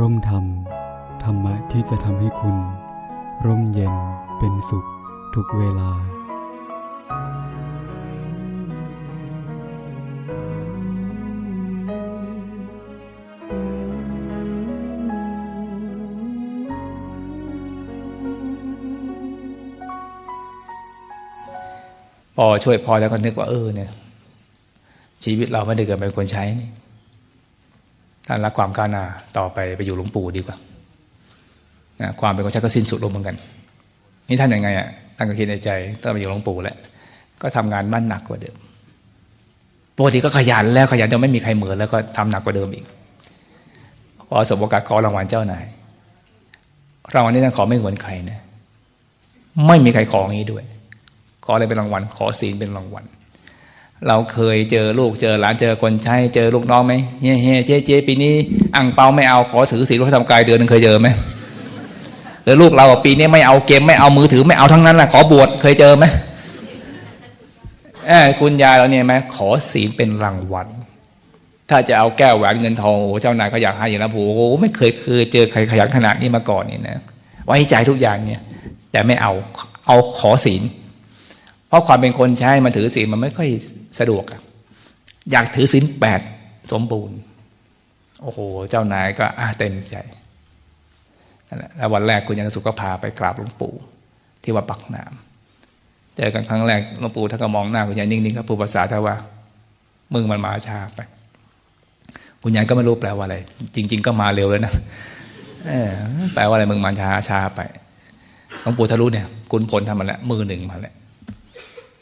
ร่มธรรม ธรรมะที่จะทำให้คุณ ร่มเย็นเป็นสุขทุกเวลา พอช่วยพอแล้วก็นึกว่าเออเนี่ย ชีวิตเราไม่ได้เกิดเป็นคนใช้นี่ ท่านรักความก้าวหน้าต่อไปไปอยู่หลวงปู่ดีกว่านะความเป็นคนใช้ก็สิ้นสุดลงเหมือนกัน นี่ท่านยังไงอะท่านก็คิดในใจต้องไปอยู่หลวงปู่แล้วก็ทำงานมั่นหนักกว่าเดิมปกติก็ขยันแล้วขยันจนไม่มีใครเหมือนแล้วก็ทำหนักกว่าเดิมอีกพอสบโอกาสขอรางวัลเจ้านายรางวัลนี้ท่านขอไม่เหมือนใครนะ ไม่มีใครขออย่างนี้ด้วย ขออะไรเป็นรางวัล ขอศีลเป็นรางวัล เราเคยเจอลูกเจอหลานเจอคนใช้เจอลูกน้องไหมเฮ้เฮ้เจ๊เจ๊ปีนี้อังเปาไม่เอาขอถือศีลพระธรรมกายเดือนนึงเคยเจอไหมหรือลูกเราปีนี้ไม่เอาเกมไม่เอามือถือไม่เอาทั้งนั้นแหละขอบวชเคยเจอไหมเออคุณยายเราเนี่ยไหมขอศีลเป็นรางวัลถ้าจะเอาแก้วแหวนเงินทองโอ้เจ้านายก็อยากให้อย่างนั้นโอ้ไม่เคยเคยเจอใครขยันขนาดนี้มาก่อนนี่นะไว้ใจทุกอย่างเนี่ย แต่ไม่เอาเอาขอศีล เพราะความเป็นคนใช้มันถือศีลมันไม่ค่อยสะดวกอะอยากถือศีลแปดสมบูรณ์ โอ้โห เจ้านายก็อะเต็มใจนั่นแหละแล้ววันแรกคุณยันสุก็พาไปกราบหลวงปู่ ที่วัดปักน้ำเจอกันครั้งแรกหลวงปู่ท่านก็มองหน้าคุณยายนิ่งๆก็พูดภาษาท่าว่า มึงมันมาช้าไป คุณยายก็ไม่รู้แปลว่าอะไร จริง ๆ ก็มาเร็วเลยนะแปลว่าอะไรมึงมาช้าช้าไปหลวงปู่ทะลุเนี่ย คุณผลทำมาแล้วมือหนึ่งมาแล้ว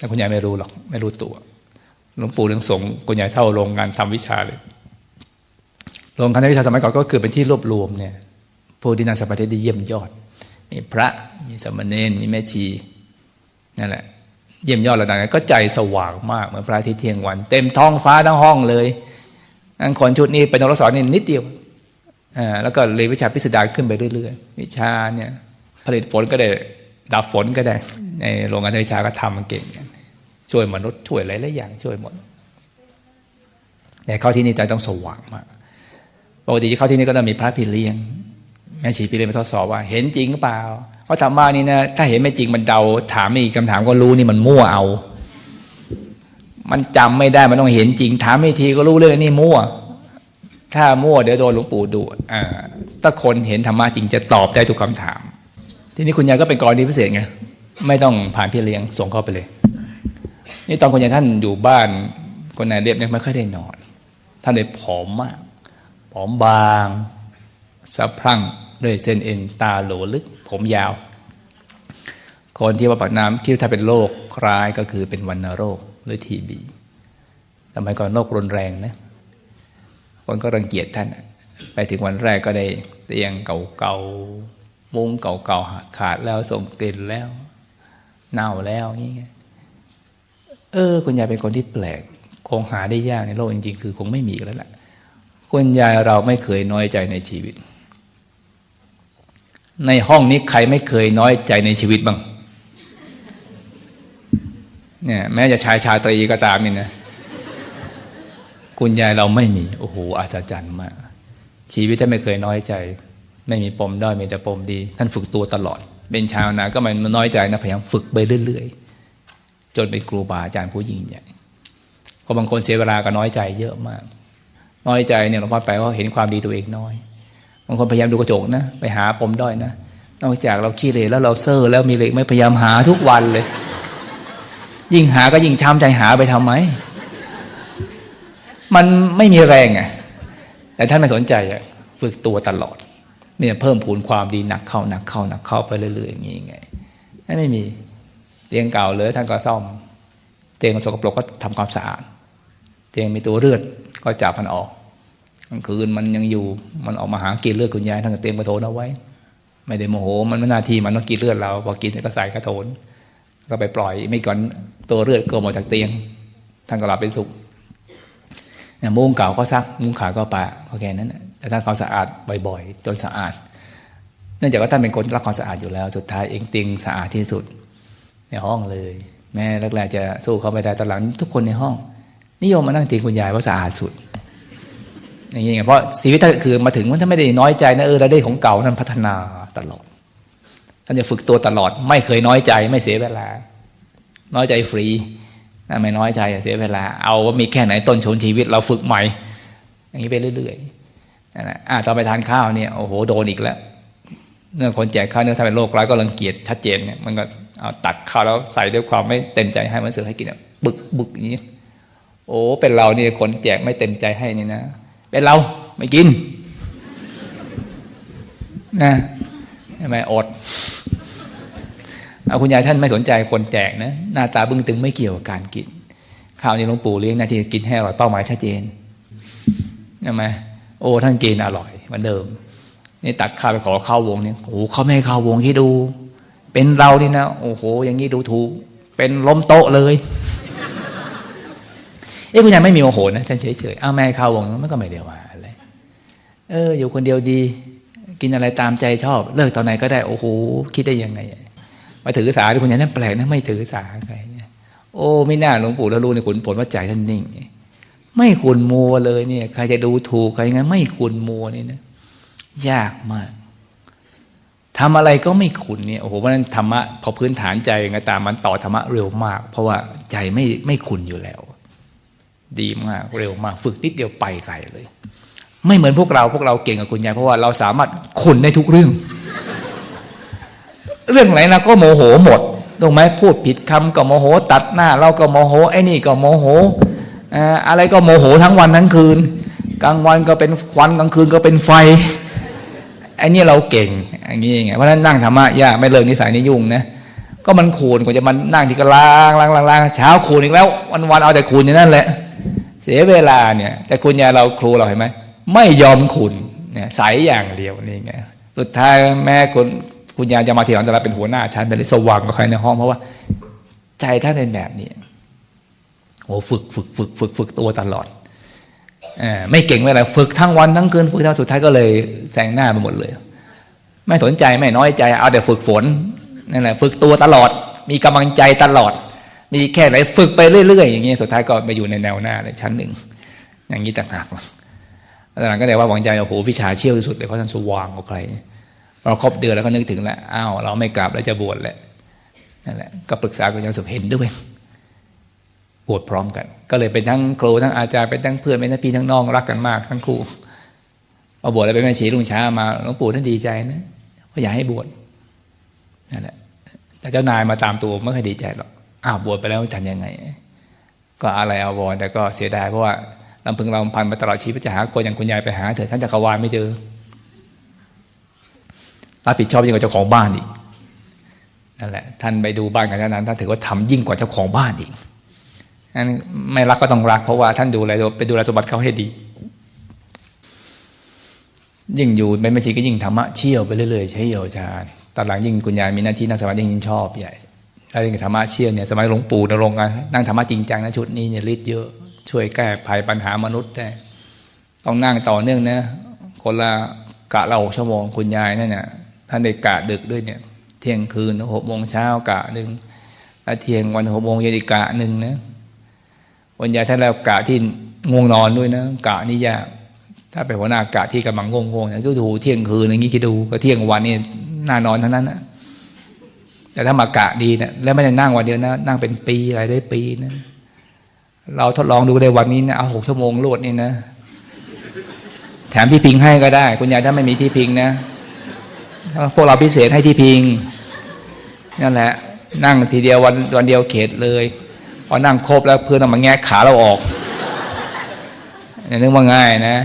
แต่คุณยายไม่รู้หรอก ไม่รู้ตัว หลวงปู่เรืองสงคุณยายเท่าโรงงานทำวิชาเลยโรงงานทำวิชาสมัยก่อนก็คือเป็นที่รวบรวมเนี่ยผู้ที่น่าสัมผัสได้เยี่ยมยอดมีพระมีสามเณรมีแม่ชีนั่นแหละ เยี่ยมยอดระดับนั้นก็ใจสว่างมากเหมือนพระอาทิตย์เที่ยงวัน เต็มท้องฟ้าทั้งห้องเลยงั้นคนชุดนี้เป็นนรสอนนี่นิดเดียวอ่าแล้วก็เรียนวิชาพิสดารขึ้นไปเรื่อยๆ วิชาเนี่ยผลิตฝนก็ได้ดับฝนก็ได้ ในโรงงานวิชาก็ทำมันเก่ง ช่วยมนุษย์ช่วยหลายๆอย่างช่วยหมดแต่เข้าที่นี่ใจต้องสว่างมากปกติที่เข้าที่นี่ก็ต้องมีพระพี่เลี้ยงแม่ชีพี่เลี้ยงมาทดสอบว่า เห็นจริงหรือเปล่าเพราะธรรมะนี่นะถ้าเห็นไม่จริงมันเดา ถามอีกคำถามก็รู้นี่มันมั่วเอา มันจำไม่ได้มันต้องเห็นจริง ถามไม่ทีก็รู้เรื่องนี้มั่ว ถ้ามั่วเดี๋ยวโดนหลวงปู่ดูถ้าคนเห็นธรรมะจริงจะตอบได้ทุกคำถาม ทีนี้คุณยายก็เป็นกรณีพิเศษไงไม่ต้องผ่านพี่เลี้ยงส่งเข้าไปเลย นี่ตอนคุณยายท่านอยู่บ้านคนนายเรียบเนี่ยไม่ค่อยได้นอน ท่านเลยผอมมากผอมบางสะพรั่งด้วยเส้นเอ็นตาโหลลึก ผมยาว คนที่ว่าปากน้ำคิดว่าถ้าเป็นโรคร้ายก็คือเป็นวัณโรคหรือทีบีสมัยก่อนโรครุนแรงนะคนก็รังเกียจท่าน ไปถึงวันแรกก็ได้เตียงเก่าๆมุ้งเก่าๆขาดแล้วส่งกลิ่นแล้ว เน่าแล้วนี่ไง เออ คุณยายเป็นคนที่แปลก คงหาได้ยากในโลกจริงๆ คือคงไม่มีแล้วแหละคุณยายเราไม่เคยน้อยใจในชีวิต ในห้องนี้ใครไม่เคยน้อยใจในชีวิตบ้างเนี่ยแม้จะชายชาตรีก็ตามนี่นะคุณยายเราไม่มี โอ้โหอัศจรรย์มาก ชีวิตท่านไม่เคยน้อยใจ ไม่มีปมด้อยมีแต่ปมดี ท่านฝึกตัวตลอด เป็นชาวนาก็มันน้อยใจนะพยายามฝึกไปเรื่อยๆ จนเป็นครูบาอาจารย์ผู้ยิ่งใหญ่เพราะบางคนเสียเวลาก็น้อยใจเยอะมาก น้อยใจเนี่ยหลวงพ่อไปว่าเห็นความดีตัวเองน้อย บางคนพยายามดูกระจกนะ ไปหาปมด้อยนะ นอกจากเราขี้เหร่แล้วเราเซ่อแล้วมีเหล็กไม่พยายามหาทุกวันเลย ยิ่งหาก็ยิ่งช้ำใจหาไปทำไม มันไม่มีแรงไงแต่ท่านไม่สนใจอะฝึกตัวตลอด เนี่ยเพิ่มพูนความดีหนักเข้าหนักเข้าหนักเข้าไปเรื่อยๆอย่างนี้ไงไม่มี ตียงเก่าเลยท่านก็ซ่อม เตียงสกปรกก็ทำความสะอาด เตียงมีตัวเลือดก็จับมันออกกลางคืนมันยังอยู่มันออกมาหากินเลือดคุณยายท่านก็เตียงกระโถนเอาไว้ ไม่ได้โมโหมันไม่นาทีมันต้องกินเลือดเราพอกินเสร็จก็ใส่กระโถนก็ไปปล่อยไม่ก่อนตัวเลือดก็ออกจากเตียง ท่านก็หลับเป็นสุขเนี่ยมุ้งเก่าก็ซักมุ้งขาวก็ปะก็แค่นั้นแต่ท่านความสะอาดบ่อยๆจนสะอาด เนื่องจากว่าท่านเป็นคนรักความสะอาดอยู่แล้ว สุดท้ายเองเตียงสะอาดที่สุด ในห้องเลย แม่แรกๆจะสู้เขาไม่ได้ตอนหลัง ทุกคนในห้อง นิยมมานั่งเตียงคุณยายว่าสะอาดสุดอย่างเงี้ยเพราะชีวิตถ้าคือมาถึงว่าถ้าไม่ได้น้อยใจนะเออเราได้ของเก่านั้นพัฒนาตลอดท่านจะฝึกตัวตลอด ไม่เคยน้อยใจไม่เสียเวลา น้อยใจฟรีนะไม่น้อยใจเสียเวลา เอาว่ามีแค่ไหนต้นชนชีวิตเราฝึกใหม่ อย่างนี้ไปเรื่อยๆนั่นแหละอะตอนไปทานข้าวเนี่ยโอ้โหโดนอีกแล้ว เรื่องคนแจกข้าวเนื่อถ้าเป็นโรคร้ายก็รังเกียจชัดเจนเนี่ยมันก็เอาตักข้าวแล้วใส่ด้วยความไม่เต็มใจให้มันเสือให้กินเนี่ยบึกบึกอย่างนี้ โอ้เป็นเราเนี่ยคนแจกไม่เต็มใจให้นี่นะเป็นเราไม่กินนะใช่ไหมอดเอาคุณยายท่านไม่สนใจคนแจกนะหน้าตาบึ้งตึงไม่เกี่ยวกับการกินข้าวนี่หลวงปู่เลี้ยงนาที่กินให้อร่อยเป้าหมายชัดเจนใช่ไหมโอ้ท่านกินอร่อยเหมือนเดิม นี่ตักข้าไปขอเข้าวงเนี่ยโอ้เขาไม่ให้เข้าวงที่ดู เป็นเรานี่นะโอ้โห อย่างนี้ดูถูก เป็นล้มโต๊ะเลยเอ้คุณยายไม่มีโมโหนะฉันเฉยเฉยๆอ้าวแม่เข้าวงมันก็ไม่เดียวว่าอะไรเออ อยู่คนเดียวดี กินอะไรตามใจชอบ เลิกตอนไหนก็ได้โอ้โหคิดได้ยังไงมาถือสาที่คุณยายนั่นแปลกนะไม่ถือสาใครโอ้ไม่น่าหลวงปู่แล้วรู้ในขุนผลว่าใจท่านนิ่ง ไม่ขุนมัวเลยเนี่ย ใครจะดูถูกใครงั้นไม่ขุนมัวนี่นะ ยากมากทำอะไรก็ไม่ขุนเนี่ยโอ้โหเพราะนั้นธรรมะพอพื้นฐานใจไงตามมันต่อธรรมะเร็วมาก เพราะว่าใจไม่ไม่ขุนอยู่แล้ว ดีมากเร็วมากฝึกนิดเดียวไปไกลเลย ไม่เหมือนพวกเราพวกเราเก่งกับคุณยายเพราะว่าเราสามารถขุนได้ทุกเรื่อง เรื่องไหนนะก็โมโหหมดถูกไหมพูดผิดคำก็โมโห ตัดหน้า เราก็โมโหไอ้นี่ก็โมโหอะไรก็โมโหทั้งวันทั้งคืน กลางวันก็เป็นควันกลางคืนก็เป็นไฟ อ้นี่เราเก่งอย่างนี้ไงเพราะนั้นนั่งธรรมะยากไม่เลิกนิสัยนี้ยุ่งนะก็มันคูณกว่าจะมันนั่งที่ก็ล้างล้างล้างล้างเช้าคูณอีกแล้ววันวันเอาแต่คูณอย่างนั้นแหละ เสียเวลาเนี่ย แต่คุณยายเราครูเราเห็นไหมไม่ยอมขุนเนี่ยใสอย่างเดียวนี่ไงสุดท้ายแม่คุณคุณยายจะมาทีหลังจะรับเป็นหัวหน้าชั้นเป็นสว่างกับใครในห้องเพราะว่า ใจท่านเป็นแบบนี้โอ้ฝึกฝึกฝึกฝึกฝึกตัวตลอด ไม่เก่งไม่อะไรฝึกทั้งวันทั้งคืนฝึกทั้งสุดท้ายก็เลยแซงหน้าไปหมดเลย ไม่สนใจไม่น้อยใจเอาแต่ฝึกฝนนั่นแหละฝึกตัวตลอด มีกำลังใจตลอด มีแค่ไหนฝึกไปเรื่อยๆอย่างเงี้ยสุดท้ายก็ไปอยู่ในแนวหน้าเลยชั้นหนึ่งอย่างนี้ต่างหากอาจารย์ก็เลยว่าหวังใจโอ้โหวิชาเชี่ยวที่สุดเลยเพราะท่านสว่างกว่าใครเราครบเดือนแล้วก็นึกถึงแล้วอ้าวเราไม่กลับแล้วจะบวชแหละนั่นแหละก็ปรึกษากับยังสุเห็นด้วย บวชพร้อมกัน ก็เลยเป็นทั้งครูทั้งอาจารย์เป็นทั้งเพื่อนเป็นทั้งพี่ทั้งน้องรักกันมากทั้งคู่พอบวชแล้วไปแม่ชีลุงช้ามาหลวงปู่ท่านดีใจนะว่าอยากให้บวชนั่นแหละแต่เจ้านายมาตามตัวไม่เคยดีใจหรอกอ้าวบวชไปแล้วทำยังไง ก็อะไรเอาวรแต่ก็เสียดายเพราะว่าลำพึงลำพันมาตลอดชีวิตจะหาคนอย่างคุณยายไปหาเถอะท่านจักรวาลไม่เจอรับผิดชอบยิ่งกว่าเจ้าของบ้านอีกนั่นแหละ ท่านไปดูบ้านกันนั้นท่านถือว่าทำยิ่งกว่าเจ้าของบ้านอีก นั้นไม่รักก็ต้องรัก เพราะว่าท่านดูแลไปดูแลสมบัติเขาให้ดี ยิ่งอยู่เป็นไม่ชีก็ยิ่งธรรมะเชี่ยวไปเรื่อยๆใช้เหี่ยวชาตอนหลังยิ่งคุณยายมีหน้าที่นั่งสมาธิยิ่งชอบใหญ่แล้วยิ่งธรรมะเชี่ยวเนี่ยสมัยหลวงปู่นรงค์นั่งธรรมะจริงจังนะชุดนี้เนี่ยฤทธิ์เยอะช่วยแก้ภัยปัญหามนุษย์ได้ต้องนั่งต่อเนื่องนะคนละกะเราหกชั่วโมงคุณยายนั่นเนี่ยท่านได้กะดึกด้วยเนี่ย เที่ยงคืนหกโมงเช้ากะหนึ่งแล้วเที่ยงวันหกโมงเย็นอีกกะหนึ่งนะ วันยายท่านแล้วกะที่ง่วงนอนด้วยนะ กะนี่ยากถ้าเป็นหัวหน้ากะที่กำลังง่วงๆอย่างที่ดูเที่ยงคืนอย่างนี้คิดดูก็เที่ยงวันนี่น่านอนทั้งนั้นนะแต่ถ้ามากะดีเนะแล้วไม่ได้นั่งวันเดียวนะ นั่งเป็นปีอะไรได้ปีนะเราทดลองดูได้วันนี้นะเอาหกชั่วโมงรวดนี่นะแถมที่พิงให้ก็ได้ คุณยายถ้าไม่มีที่พิงนะพวกเราพิเศษให้ที่พิงนั่นแหละ นั่งทีเดียววันวันเดียวเขตเลย อนั่งครบแล้วเพื่อนต้องมาแงะขาเราออกอย่านึกว่าง่ายนะ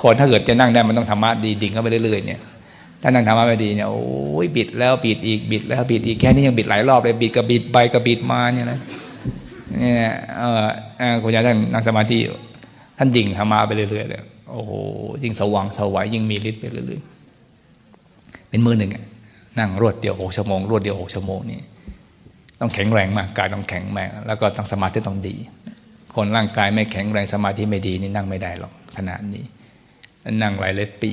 คนถ้าเกิดจะนั่งได้มันต้องธรรมะดีดิ่งเข้าไปเรื่อยๆเนี่ยถ้านั่งธรรมะไม่ดีเนี่ยโอ้ยบิดแล้วบิดอีกบิดแล้วบิดอีกแค่นี้ยังบิดหลายรอบเลยบิดกับบิดไปกับบิดมาเนี่ยนะเนี่ยเออคุณยายท่านนั่งสมาธิท่านดิ่งธรรมะไปเรื่อยๆเลยโอ้โหยิ่งสว่างสวัยยิ่งมีฤทธิ์ไปเรื่อยๆเป็นมือหนึ่งนั่งรวดเดียวหกชั่วโมงรวดเดียวหกชั่วโมงนี่ ต้องแข็งแรงมากกายต้องแข็งแรงแล้วก็ต้องสมาธิต้องดี คนร่างกายไม่แข็งแรงสมาธิไม่ดีนี่นั่งไม่ได้หรอกขนาดนี้ นั่งหลายเลปี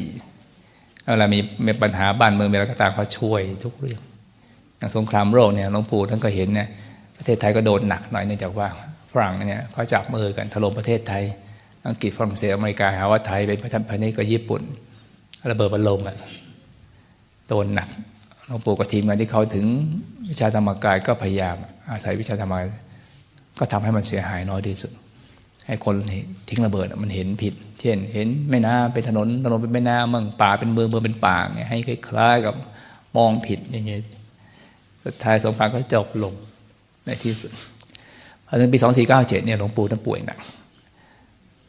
เวลามีมีปัญหาบ้านเมืองมีอะไรก็ตามเขาช่วยทุกเรื่องอย่างสงครามโลกเนี่ยหลวงปู่ท่านก็เห็นเนี่ยประเทศไทยก็โดนหนักหน่อยเนื่องจากว่าฝรั่งเนี่ยเขาจับมือกันถล่มประเทศไทย อังกฤษฝรั่งเศสอเมริกาหาว่าไทยเป็นพระธรรมพระเนตรก็ญี่ปุ่นระเบิดบอลลมอะโดนหนัก หลวงปู่กับทีมงานที่เขาถึงวิชาธรรมกายก็พยายามอาศัยวิชาธรรมกายก็ทำให้มันเสียหายน้อยที่สุด ให้คนทิ้งระเบิดมันเห็นผิด เช่น เห็นแม่น้ำเป็นถนนถนนเป็นแม่น้ำมั่งป่าเป็นเมืองเมืองเป็นป่าไงให้คล้ายๆกับมองผิดอย่างเงี้ยสุดท้ายสงครามก็จบลงในที่สุดพอถึงปี2497เก้าเจ็ดเนี่ยหลวงปู่ท่านป่วยหนัก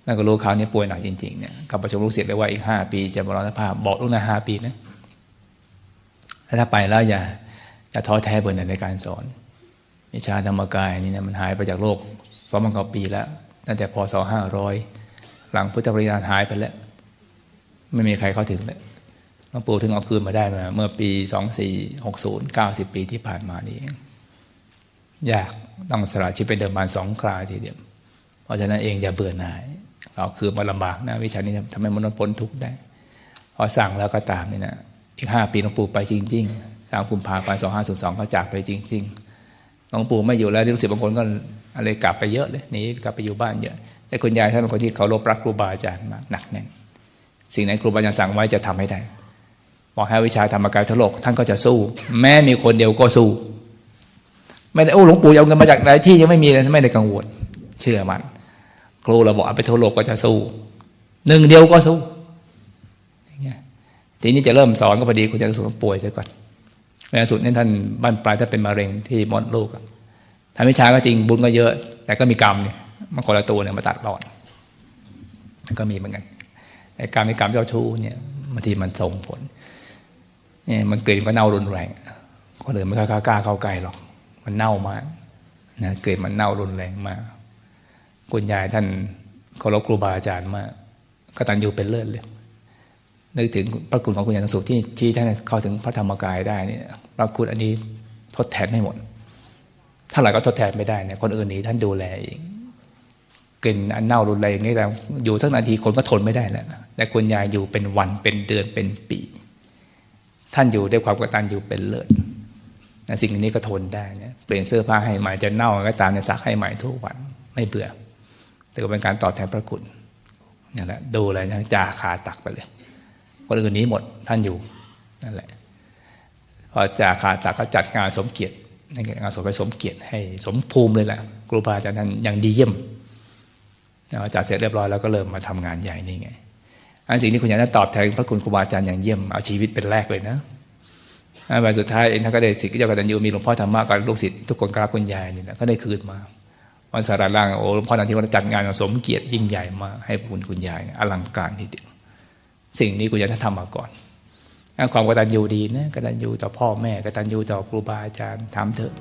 นั่นก็รู้คราวนี้ป่วยหนักจริงๆเนี่ยกับประชุมลูกศิษย์เลยว่าอีกห้าปีจะมรณภาพบอกลูกนะห้าปีนะ ถ้าไปแล้วอย่าอย่าท้อแท้เบื่อหน่ายในการสอนวิชาธรรมกายนี่นะมันหายไปจากโลกสองพันกว่าปีแล้วตั้งแต่พศห้าร้อยหลังพุทธปริญญาหายไปแล้ว ไม่มีใครเข้าถึงเลยหลวงปู่ถึงเอาคืนมาได้มาเมื่อปีสองสี่หกศูนย์เก้าสิบปีที่ผ่านมานี่เองยากต้องสละชีวิตเป็นเดิมพันสองคราทีเดียวเพราะฉะนั้นเองอย่าเบื่อหน่าย เราคือมาลำบากนะวิชานี้ทำให้มนุษย์พ้นทุกข์ได้พอสั่งแล้วก็ตามนี่นะ อีกห้าปีหลวงปู่ไปจริงๆสามกุมภาพันธ์สองห้าศูนย์สองเขาจากไปจริงๆหลวงปู่ไม่อยู่แล้วลูกศิษย์บางคนก็อะไรกลับไปเยอะเลยหนีกลับไปอยู่บ้านเยอะ แต่คุณยายท่านเป็นคนที่เคารพรักครูบาอาจารย์มากหนักแน่นสิ่งไหนครูบาอาจารย์สั่งไว้จะทำให้ได้บอกให้วิชาธรรมกายทะโลกท่านก็จะสู้ แม้มีคนเดียวก็สู้ ไม่ได้โอ้หลวงปู่เอาเงินมาจากไหนที่ยังไม่มีเลยไม่ได้กังวล เชื่อมัน ครูเราบอกเอาไปทั่วโลกก็จะสู้หนึ่งเดียวก็สู้ ทีนี้จะเริ่มสอนก็พอดีคุณจะสุขป่วยเสียก่อนแม่สุดนี่ท่านบ้านปลายถ้าเป็นมะเร็งที่มดลูกทำวิชาก็จริงบุญก็เยอะ แต่ก็มีกรรมเนี่ยมันคนละตัวเนี่ยมาตัดหลอดมันก็มีเหมือนกันไอ้กรรมในกรรมเจ้าชู้เนี่ยบางทีมันส่งผลเนี่ยมันกลิ่นก็เน่ารุนแรงคนอื่นไม่กล้าเข้าใกล้หรอก มันเน่ามากนะกลิ่นมันเน่ารุนแรงมากคุณยายท่านเคารพครูบาอาจารย์มากก็ตันอยู่เป็นเลิศเลย นึกถึงพระคุณของคุณยายทั้งสุขที่ชี้ท่านเข้าถึงพระธรรมกายได้เนี่ยพระคุณอันนี้ทดแทนไม่หมด ถ้าไหร่ก็ทดแทนไม่ได้เนี่ยคนอื่นนี้ท่านดูแลเองกลิ่นอันเน่ารุนแรงนี่แต่อยู่สักนาทีคนก็ทนไม่ได้แล้วแต่คุณยายอยู่เป็นวันเป็นเดือนเป็นปี ท่านอยู่ด้วยความกตัญญูเป็นเลิศนะสิ่งนี้ก็ทนได้เนี่ยเปลี่ยนเสื้อผ้าให้ใหม่จะเน่าก็ตามเนี่ยซักให้ใหม่ทุกวันไม่เบื่อแต่ก็เป็นการตอบแทนพระคุณนี่แหละดูเลยนะจ่าขาตักไปเลย คนอื่นนี้หมดท่านอยู่นั่นแหละพอจ่าขาตักก็จัดงานสมเกียรติงานสมไปสมเกียรติให้สมภูมิเลยแหละครูบาอาจารย์ท่านอย่างดีเยี่ยมจัดเสร็จเรียบร้อยแล้วก็เริ่มมาทำงานใหญ่นี่ไงอันสิ่งที่คุณอยากจะตอบแทนพระคุณครูบาอาจารย์อย่างเยี่ยมเอาชีวิตเป็นแรกเลยนะวันสุดท้ายเองท่านก็ได้สิทธิ์เจ้ากตัญญูมีหลวงพ่อธรรมะกับลูกศิษย์ทุกคนกราบคุณยายนี่แหละก็ได้คืนมาวันสาราล่างโอ้หลวงพ่อนันทิวันจัดงานสมเกียรติยิ่งใหญ่มาให้คุณคุณยายอลังการทีเดียว สิ่งนี้คุณยายท่านทำมาก่อนความกตัญญูดีนะกตัญญูต่อพ่อแม่กตัญญูต่อครูบาอาจารย์ทำเถอะ